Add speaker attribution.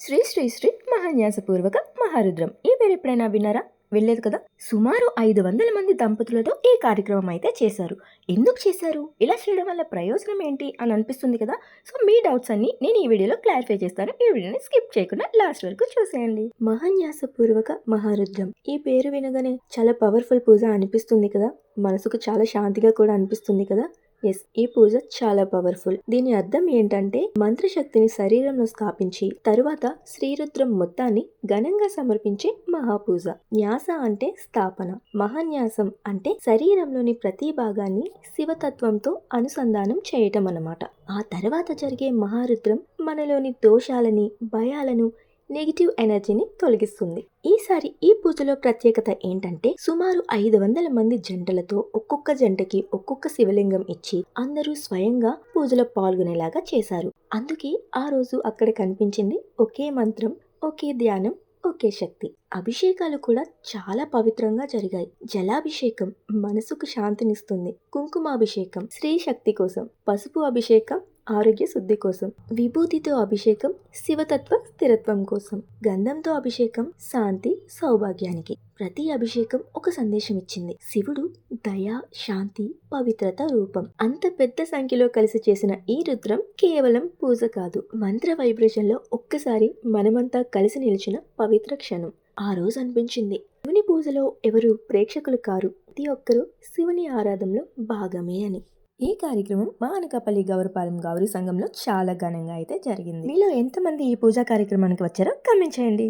Speaker 1: శ్రీ శ్రీ శ్రీ మహాన్యాసపూర్వక మహారుద్రం. ఈ పేరు ఎప్పుడైనా విన్నారా? వెళ్ళలేదు కదా. సుమారు ఐదు వందల మంది దంపతులతో ఈ కార్యక్రమం అయితే చేశారు. ఎందుకు చేశారు? ఇలా చేయడం వల్ల ప్రయోజనం ఏంటి అని అనిపిస్తుంది కదా. సో మీ డౌట్స్ అన్ని నేను ఈ వీడియోలో క్లారిఫై చేస్తాను. ఈ వీడియోని స్కిప్ చేయకుండా లాస్ట్ వరకు చూసేయండి. మహాన్యాసపూర్వక మహారుద్రం. ఈ పేరు వినగానే చాలా పవర్ఫుల్ పూజ అనిపిస్తుంది కదా. మనసుకు చాలా శాంతిగా కూడా అనిపిస్తుంది కదా. ఎస్ ఈ పూజ చాలా పవర్ఫుల్ దీని అర్థం ఏంటంటే మంత్రశక్తిని శరీరంలో స్థాపించి తరువాత శ్రీరుద్రం మొత్తాన్ని ఘనంగా సమర్పించే మహాపూజ. న్యాస అంటే స్థాపన. మహాన్యాసం అంటే శరీరంలోని ప్రతి భాగాన్ని శివతత్వంతో అనుసంధానం చేయటం అన్నమాట ఆ తర్వాత జరిగే మహారుద్రం మనలోని దోషాలని భయాలను నెగిటివ్ ఎనర్జీని తొలగిస్తుంది. ఈసారి ఈ పూజలో ప్రత్యేకత ఏంటంటే సుమారు ఐదు వందల మంది జంటలతో ఒక్కొక్క జంటకి ఒక్కొక్క శివలింగం ఇచ్చి అందరూ స్వయంగా పూజలో పాల్గొనేలాగా చేశారు. అందుకే ఆ రోజు అక్కడ కనిపించింది ఒకే మంత్రం ఒకే ధ్యానం ఒకే శక్తి. అభిషేకాలు కూడా చాలా పవిత్రంగా జరిగాయి. జలాభిషేకం మనసుకు శాంతినిస్తుంది. కుంకుమాభిషేకం స్త్రీ శక్తి కోసం పసుపు అభిషేకం ఆరోగ్య శుద్ధి కోసం విభూతితో అభిషేకం శివతత్వ స్థిరత్వం కోసం గంధంతో అభిషేకం శాంతి సౌభాగ్యానికి. ప్రతి అభిషేకం ఒక సందేశం ఇచ్చింది. శివుడు దయ శాంతి పవిత్రత రూపం. అంత పెద్ద సంఖ్యలో కలిసి చేసిన ఈ రుద్రం కేవలం పూజ కాదు. మంత్ర వైబ్రేషన్లో ఒక్కసారి మనమంతా కలిసి నిలిచిన పవిత్ర క్షణం. ఆ రోజు అనిపించింది. శివుని పూజలో ఎవరు ప్రేక్షకులు కారు? ప్రతి ఒక్కరూ శివుని ఆరాధనలో భాగమే అని. ఈ కార్యక్రమం మా అనకాపల్లి గౌరపాలెం గౌరీ సంఘంలో చాలా ఘనంగా అయితే జరిగింది. మీలో ఎంతమంది ఈ పూజా కార్యక్రమానికి వచ్చారో కమెంట్ చేయండి.